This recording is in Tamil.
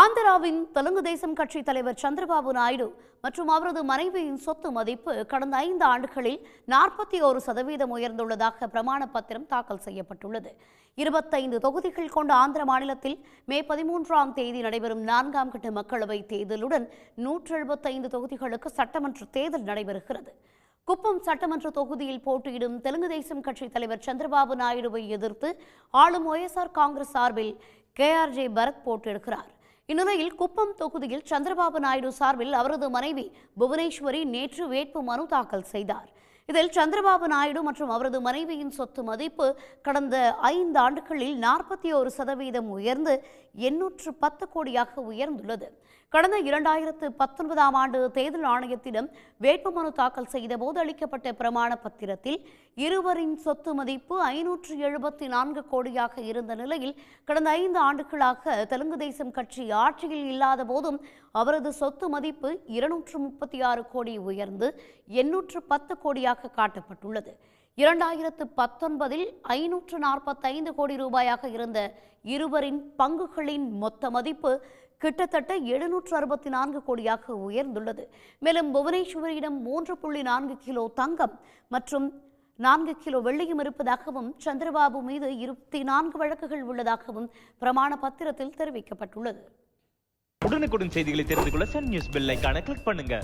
ஆந்திராவின் தெலுங்கு தேசம் கட்சி தலைவர் சந்திரபாபு நாயுடு மற்றும் அவரது மனைவியின் சொத்து மதிப்பு கடந்த ஐந்து ஆண்டுகளில் நாற்பத்தி ஒரு சதவீதம் உயர்ந்துள்ளதாக பிரமாண பத்திரம் தாக்கல் செய்யப்பட்டுள்ளது. இருபத்தைந்து தொகுதிகள் கொண்ட ஆந்திர மாநிலத்தில் மே பதிமூன்றாம் தேதி நடைபெறும் நான்காம் கட்ட மக்களவைத் தேர்தலுடன் நூற்று எழுபத்தைந்து தொகுதிகளுக்கு சட்டமன்ற தேர்தல் நடைபெறுகிறது. குப்பம் சட்டமன்ற தொகுதியில் போட்டியிடும் தெலுங்கு தேசம் கட்சி தலைவர் சந்திரபாபு நாயுடுவை எதிர்த்து ஆளும் ஒய்எஸ்ஆர் காங்கிரஸ் சார்பில் கே ஆர் ஜே பரத் போட்டியிடுகிறார். இந்நிலையில் குப்பம் தொகுதியில் சந்திரபாபு நாயுடு சார்பில் அவரது மனைவி புவனேஸ்வரி நேற்று வேட்பு மனு தாக்கல் செய்தார். இதில் சந்திரபாபு நாயுடு மற்றும் அவரது மனைவியின் சொத்து மதிப்பு கடந்த ஐந்து ஆண்டுகளில் நாற்பத்தி ஒரு சதவீதம் உயர்ந்து எண்ணூற்று பத்து கோடியாக உயர்ந்துள்ளது. கடந்த இரண்டாயிரத்து பத்தொன்பதாம் ஆண்டு தேர்தல் ஆணையத்திடம் வேட்புமனு தாக்கல் செய்தபோது அளிக்கப்பட்ட பிரமாண பத்திரத்தில் இருவரின் சொத்து மதிப்பு ஐநூற்று எழுபத்தி நான்கு கோடியாக இருந்த நிலையில் கடந்த ஐந்து ஆண்டுகளாக தெலுங்கு தேசம் கட்சி ஆட்சியில் இல்லாத போதும் அவரது சொத்து மதிப்பு இருநூற்று முப்பத்தி ஆறு கோடி உயர்ந்து எண்ணூற்று பத்து கோடியாக காட்டப்பட்டுள்ளது. இரண்டாயிரத்து பத்தொன்பதில் ஐநூற்று நாற்பத்தைந்து கோடி ரூபாயாக இருந்த இருவரின் பங்குகளின் மொத்த மதிப்பு கிட்டத்தட்ட எழுநூற்று அறுபத்தி நான்கு கோடியாக உயர்ந்துள்ளது. மேலும் புவனேஸ்வரியிடம் மூன்று புள்ளி நான்கு கிலோ தங்கம் மற்றும் நான்கு கிலோ வெள்ளியும் இருப்பதாகவும் சந்திரபாபு மீது இருபத்தி நான்கு வழக்குகள் உள்ளதாகவும் பிரமாண பத்திரத்தில் தெரிவிக்கப்பட்டுள்ளது. உடனுக்குடன் செய்திகளை தெரிந்து கொள்ள சன் நியூஸ் பெல் கிளிக் பண்ணுங்க.